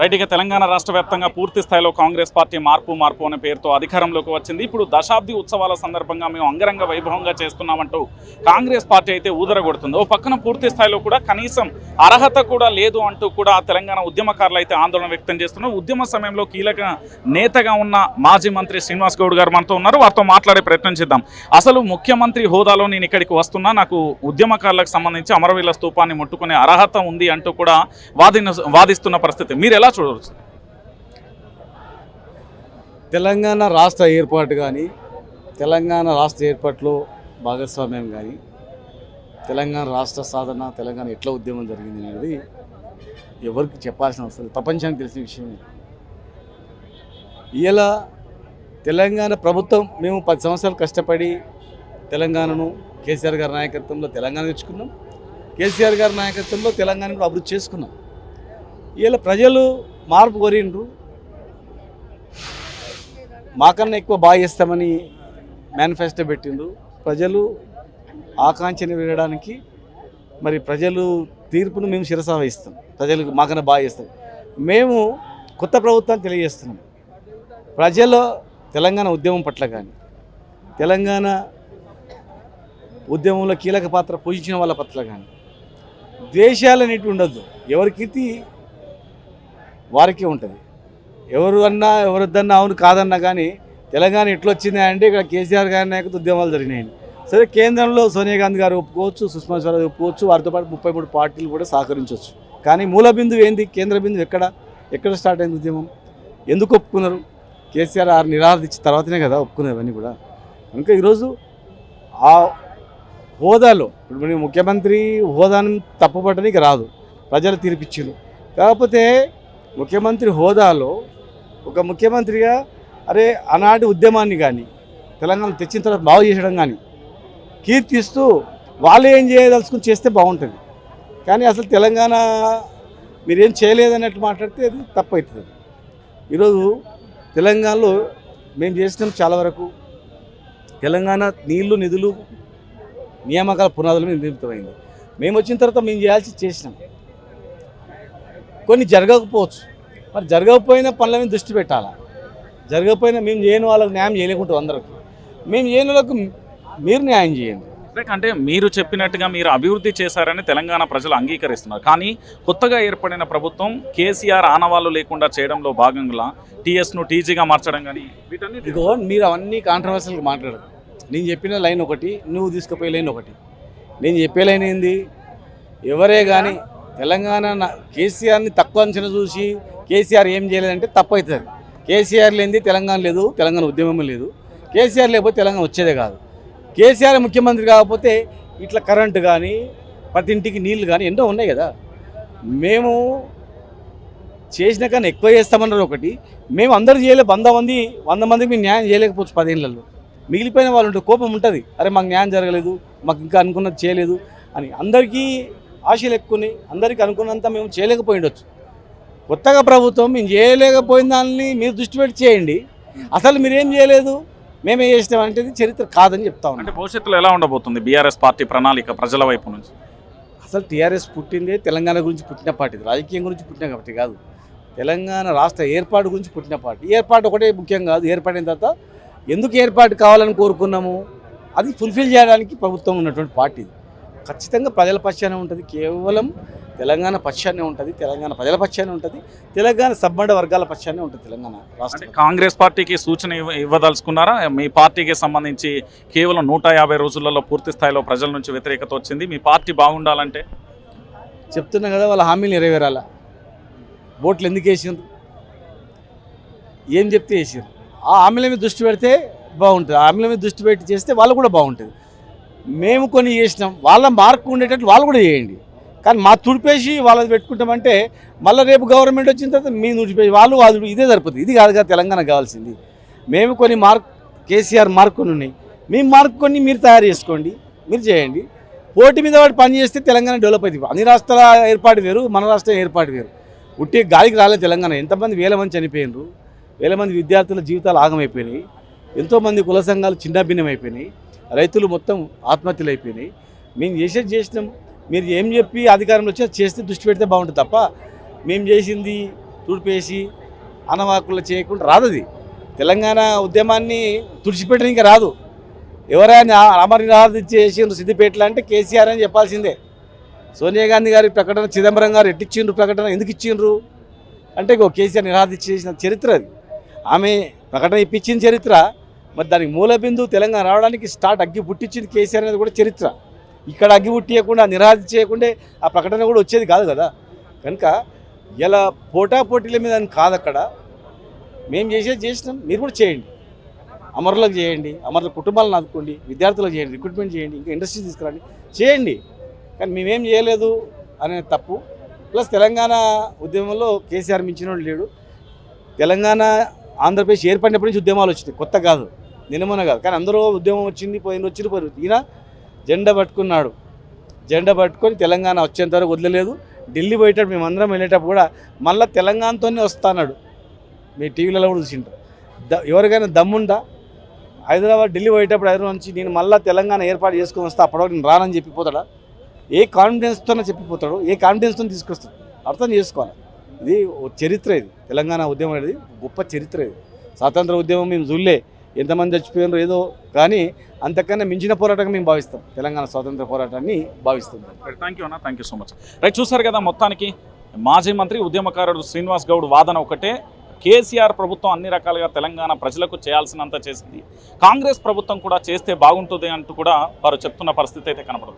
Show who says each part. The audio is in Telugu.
Speaker 1: రైట్ ఇక తెలంగాణ రాష్ట్ర వ్యాప్తంగా పూర్తి స్థాయిలో కాంగ్రెస్ పార్టీ మార్పు మార్పు అనే పేరుతో అధికారంలోకి వచ్చింది. ఇప్పుడు దశాబ్ది ఉత్సవాల సందర్భంగా మేము అంగరంగ వైభవంగా చేస్తున్నామంటూ కాంగ్రెస్ పార్టీ అయితే ఊదరగొడుతుంది ఓ పక్కన పూర్తి స్థాయిలో కూడా కనీసం అర్హత కూడా లేదు అంటూ కూడా తెలంగాణ ఉద్యమకారులు అయితే ఆందోళన వ్యక్తం చేస్తున్నారు. ఉద్యమ సమయంలో కీలక నేతగా ఉన్న మాజీ మంత్రి శ్రీనివాస్ గౌడ్ గారు మనతో ఉన్నారు. వారితో మాట్లాడే ప్రయత్నం చేద్దాం. అసలు ముఖ్యమంత్రి హోదాలో నేను ఇక్కడికి వస్తున్నా. నాకు ఉద్యమకారులకు సంబంధించి అమరవీల స్తూపాన్ని ముట్టుకునే అర్హత ఉంది అంటూ కూడా వాదిన వాదిస్తున్న పరిస్థితి. మీరు ఎలా చూడవచ్చు?
Speaker 2: తెలంగాణ రాష్ట్ర ఏర్పాటు కానీ తెలంగాణ రాష్ట్ర ఏర్పాటులో భాగస్వామ్యం కానీ తెలంగాణ రాష్ట్ర సాధన తెలంగాణ ఎట్లా ఉద్యమం జరిగింది అనేది ఎవరికి చెప్పాల్సిన అవసరం ప్రపంచానికి తెలిసిన విషయమే. ఇలా తెలంగాణ ప్రభుత్వం మేము పది సంవత్సరాలు కష్టపడి తెలంగాణను కేసీఆర్ గారి నాయకత్వంలో తెలంగాణ తెచ్చుకున్నాం. కేసీఆర్ గారి నాయకత్వంలో తెలంగాణ కూడా అభివృద్ధి చేసుకున్నాం. ఇలా ప్రజలు మార్పు కోరిండ్రు. మాకన్నా ఎక్కువ బాగా చేస్తామని మేనిఫెస్టో పెట్టిండ్రు. ప్రజలు ఆకాంక్షని వినడానికి మరి ప్రజలు తీర్పును మేము శిరస వహిస్తాం ప్రజలకు మాకన్నా బాగా చేస్తాం. మేము కొత్త ప్రభుత్వాన్ని తెలియజేస్తున్నాం. ప్రజల తెలంగాణ ఉద్యమం పట్ల కానీ తెలంగాణ ఉద్యమంలో కీలక పాత్ర పోషించిన వాళ్ళ పట్ల కానీ ద్వేషాలు అనేటివి ఉండద్దు. ఎవరికైతే వారికే ఉంటుంది. ఎవరు అన్నా ఎవరొద్దన్నా అవును కాదన్నా కానీ తెలంగాణ ఎట్లా అంటే ఇక్కడ కేసీఆర్ గారి నాయకత్వ ఉద్యమాలు జరిగినాయి. సరే కేంద్రంలో సోనియా గాంధీ గారు ఒప్పుకోవచ్చు సుష్మా స్వరాజ్ ఒప్పుకోవచ్చు వారితో పాటు ముప్పై మూడు పార్టీలు కూడా సహకరించవచ్చు కానీ మూల బిందువు ఏంది? కేంద్ర బిందువు ఎక్కడ? ఎక్కడ స్టార్ట్ అయింది ఉద్యమం? ఎందుకు ఒప్పుకున్నారు? కేసీఆర్ ఆరు నిరాహార తర్వాతనే కదా ఒప్పుకున్నారు అవన్నీ కూడా. కనుక ఈరోజు ఆ హోదాలో ఇప్పుడు ముఖ్యమంత్రి హోదాను తప్పుపట్టడానికి రాదు. ప్రజలు తీర్పిచ్చారు. కాకపోతే ముఖ్యమంత్రి హోదాలో ఒక ముఖ్యమంత్రిగా అరే ఆనాటి ఉద్యమాన్ని కానీ తెలంగాణ తెచ్చిన తర్వాత బాగు చేసడం కానీ కీర్తిస్తూ వాళ్ళు ఏం చేయదలుచుకుని చేస్తే బాగుంటుంది. కానీ అసలు తెలంగాణ మీరేం చేయలేదన్నట్టు మాట్లాడితే అది తప్పు అవుతుంది ఈరోజు తెలంగాణలో మేము చేసినాం చాలా వరకు. తెలంగాణ నీళ్ళు నిధులు నియామకాల పునాదుల మీద నిర్మితమైంది. మేము వచ్చిన తర్వాత మేము చేయాల్సి చేసినాం. కొన్ని జరగకపోవచ్చు. మరి జరగకపోయిన పనుల మీద దృష్టి పెట్టాలా? జరగకపోయినా మేము చేయని వాళ్ళకి న్యాయం చేయలేకుంటాం అందరికి. మేము చేయని వాళ్ళకు మీరు న్యాయం చేయండి.
Speaker 1: అంటే మీరు చెప్పినట్టుగా మీరు అభివృద్ధి చేశారని తెలంగాణ ప్రజలు అంగీకరిస్తున్నారు. కానీ కొత్తగా ఏర్పడిన ప్రభుత్వం కేసీఆర్ ఆనవాళ్ళు లేకుండా చేయడంలో భాగంగా టీఎస్ను టీజీగా మార్చడం కానీ వీటన్నిటి
Speaker 2: ఇదిగో మీరు అవన్నీ కాంట్రవర్సీలు మాట్లాడదు నేను చెప్పిన లైన్ ఒకటి నువ్వు తీసుకుపోయే లైన్ ఒకటి. నేను చెప్పే లైన్ ఏంది? ఎవరే కానీ తెలంగాణ కేసీఆర్ని తక్కువ అంచనా చూసి కేసీఆర్ ఏం చేయలేదంటే తప్పు అవుతుంది. కేసీఆర్ లేనిది తెలంగాణ లేదు తెలంగాణ ఉద్యమం లేదు. కేసీఆర్ లేకపోతే తెలంగాణ వచ్చేదే కాదు. కేసీఆర్ ముఖ్యమంత్రి కాకపోతే ఇట్లా కరెంటు కానీ ప్రతి ఇంటికి నీళ్ళు కానీ ఎన్నో ఉన్నాయి కదా. మేము చేసిన కన్నా ఎక్కువ చేస్తామన్నారు ఒకటి. మేము అందరూ చేయలే వంద మంది వంద మందికి మేము న్యాయం చేయలేకపోవచ్చు పదేళ్ళల్లో మిగిలిపోయిన వాళ్ళు ఉంటే కోపం ఉంటుంది. అరే మాకు న్యాయం జరగలేదు మాకు ఇంకా అనుకున్నది చేయలేదు అని అందరికీ ఆశలు ఎక్కువని అందరికీ అనుకున్నంత మేము చేయలేకపోయి ఉండొచ్చు కొత్తగా ప్రభుత్వం మేము చేయలేకపోయిన దాన్ని మీరు దృష్టి పెట్టి చేయండి. అసలు మీరేం చేయలేదు? మేమే చేసినామంటే ఇది చరిత్ర కాదని చెప్తా
Speaker 1: అంటే
Speaker 2: ఉన్నాం
Speaker 1: భవిష్యత్తులో ఎలా ఉండబోతుంది బీఆర్ఎస్ పార్టీ ప్రణాళిక ప్రజల వైపు నుంచి?
Speaker 2: అసలు టీఆర్ఎస్ పుట్టిందే తెలంగాణ గురించి పుట్టిన పార్టీ. రాజకీయం గురించి పుట్టిన పార్టీ కాదు. తెలంగాణ రాష్ట్ర ఏర్పాటు గురించి పుట్టిన పార్టీ. ఏర్పాటు ఒకటే ముఖ్యం కాదు. ఏర్పడిన తర్వాత ఎందుకు ఏర్పాటు కావాలని కోరుకున్నాము? అది ఫుల్ఫిల్ చేయడానికి ప్రభుత్వం ఉన్నటువంటి పార్టీ ఖచ్చితంగా ప్రజల పక్షానే ఉంటుంది. కేవలం తెలంగాణ పక్షానే ఉంటుంది. తెలంగాణ ప్రజల పక్షానే ఉంటుంది. తెలంగాణ సబ్బండ వర్గాల పక్షానే ఉంటుంది తెలంగాణ రాష్ట్రం
Speaker 1: కాంగ్రెస్ పార్టీకి సూచన ఇవ్వ- ఇవ్వదలుచుకున్నారా? మీ పార్టీకి సంబంధించి కేవలం నూట యాభై రోజులలో పూర్తి స్థాయిలో ప్రజల నుంచి వ్యతిరేకత వచ్చింది. మీ పార్టీ బాగుండాలంటే?
Speaker 2: చెప్తున్నా కదా వాళ్ళ హామీలు నెరవేరాల? ఓట్లు ఎందుకు వేసిండ్రు ఏం చెప్తే వేసిండ్రు ఆ హామీల మీద దృష్టి పెడితే బాగుంటుంది. ఆ హామీల మీద దృష్టి పెట్టి చేస్తే వాళ్ళు కూడా బాగుంటుంది. మేము కొన్ని చేసినాం. వాళ్ళ మార్క్ ఉండేటట్లు వాళ్ళు కూడా చేయండి. కానీ మా తుడిపేసి వాళ్ళది పెట్టుకుంటామంటే మళ్ళీ రేపు గవర్నమెంట్ వచ్చిన తర్వాత మీ తుడిపేసి వాళ్ళు వాళ్ళు ఇదే సరిపోతుంది. ఇది కాదుగా తెలంగాణ కావాల్సింది. మేము కొన్ని మార్క్ కేసీఆర్ మార్క్ కొన్ని ఉన్నాయి. మీ మార్క్ కొన్ని మీరు తయారు చేసుకోండి. మీరు చేయండి. పోటీ మీద వాడు పని చేస్తే తెలంగాణ డెవలప్ అవుతుంది. అన్ని రాష్ట్రాల ఏర్పాటు వేరు మన రాష్ట్రం ఏర్పాటు వేరు. ఉట్టి గాలికి రాలేదు తెలంగాణ. ఎంతమంది వేల మంది చనిపోయినారు. వేల మంది విద్యార్థుల జీవితాలు ఆగమైపోయినాయి. ఎంతోమంది కుల సంఘాలు చిన్నభిన్నం అయిపోయినాయి. రైతులు మొత్తం ఆత్మహత్యలు అయిపోయినాయి. మేము చేసేది చేసినాం. మీరు ఏం చెప్పి అధికారంలో వచ్చి చేస్తే దృష్టి పెడితే బాగుంటుంది తప్ప మేము చేసింది తుడిపేసి అనవాకులు చేయకుండా రాదు అది తెలంగాణ ఉద్యమాన్ని తుడిచిపెట్టడానికి రాదు. ఎవరైనా అమర చేసిండ్రు సిద్దిపేటలో అంటే కేసీఆర్ అని చెప్పాల్సిందే. సోనియా గాంధీ గారి ప్రకటన చిదంబరం గారు ఎట్టిచ్చిండ్రు ప్రకటన ఎందుకు ఇచ్చిండ్రు? అంటే ఇగో కేసీఆర్ నిరాధ చేసిన చరిత్ర అది. ఆమె ప్రకటన ఇప్పించిన చరిత్ర మరి దానికి మూలబిందు తెలంగాణ రావడానికి స్టార్ట్ అగ్గి పుట్టించింది కేసీఆర్ అనేది కూడా చరిత్ర. ఇక్కడ అగ్గి పుట్టియకుండా నిరాధ చేయకుండా ఆ ప్రకటన కూడా వచ్చేది కాదు కదా. కనుక ఇలా పోటాపోటీల మీద అని కాదు అక్కడ. మేము చేసేది చేసినాం. మీరు కూడా చేయండి. అమరులకు చేయండి. అమరుల కుటుంబాలను ఆదుకోండి. విద్యార్థులకు చేయండి. రిక్రూట్మెంట్ చేయండి. ఇంకా ఇండస్ట్రీ తీసుకురండి. చేయండి. కానీ మేమేం చేయలేదు అనే తప్పు. ప్లస్ తెలంగాణ ఉద్యమంలో కేసీఆర్ మించిన లేడు. తెలంగాణ ఆంధ్రప్రదేశ్ ఏర్పడినప్పటి నుంచి ఉద్యమాలు వచ్చినాయి. కొత్త కాదు. నినమన కాదు. కానీ అందరూ ఉద్యమం వచ్చింది పోయిన వచ్చింది పోయి ఈయన జెండా పట్టుకున్నాడు. జెండా పట్టుకొని తెలంగాణ వచ్చేంత వరకు వదిలేదు ఢిల్లీ పోయేటప్పుడు మేమందరం వెళ్ళేటప్పుడు కూడా మళ్ళీ తెలంగాణతోనే వస్తాన్నాడు మీ టీవీలలో కూడా చూసింటారు ద ఎవరికైనా దమ్ముందా? హైదరాబాద్ ఢిల్లీ పోయేటప్పుడు హైదరాబాద్ నుంచి నేను మళ్ళీ తెలంగాణ ఏర్పాటు చేసుకొని వస్తా అప్పటివరకు నేను రానని చెప్పిపోతాడా? ఏ కాన్ఫిడెన్స్తోనే చెప్పిపోతాడు? ఏ కాన్ఫిడెన్స్తో తీసుకొస్తాడు? అర్థం చేసుకోవాలి. ఇది ఓ చరిత్ర ఇది. తెలంగాణ ఉద్యమం అనేది గొప్ప చరిత్ర ఇది. స్వాతంత్ర ఉద్యమం మేము చూడలే. ఎంతమంది చచ్చిపోయినారు ఏదో కానీ అంతకన్నా మించిన పోరాటంగా మేము భావిస్తాం. తెలంగాణ స్వాతంత్ర పోరాటాన్ని భావిస్తాం
Speaker 1: థ్యాంక్ యూ అన్న. Thank you so much right చూసారు కదా మొత్తానికి మాజీ మంత్రి ఉద్యమకారుడు శ్రీనివాస్ గౌడ్ వాదన ఒకటే. కేసీఆర్ ప్రభుత్వం అన్ని రకాలుగా తెలంగాణ ప్రజలకు చేయాల్సినంత చేసింది. కాంగ్రెస్ ప్రభుత్వం కూడా చేస్తే బాగుంటుంది అంటూ కూడా వారు చెప్తున్న పరిస్థితి అయితే కనపడుతుంది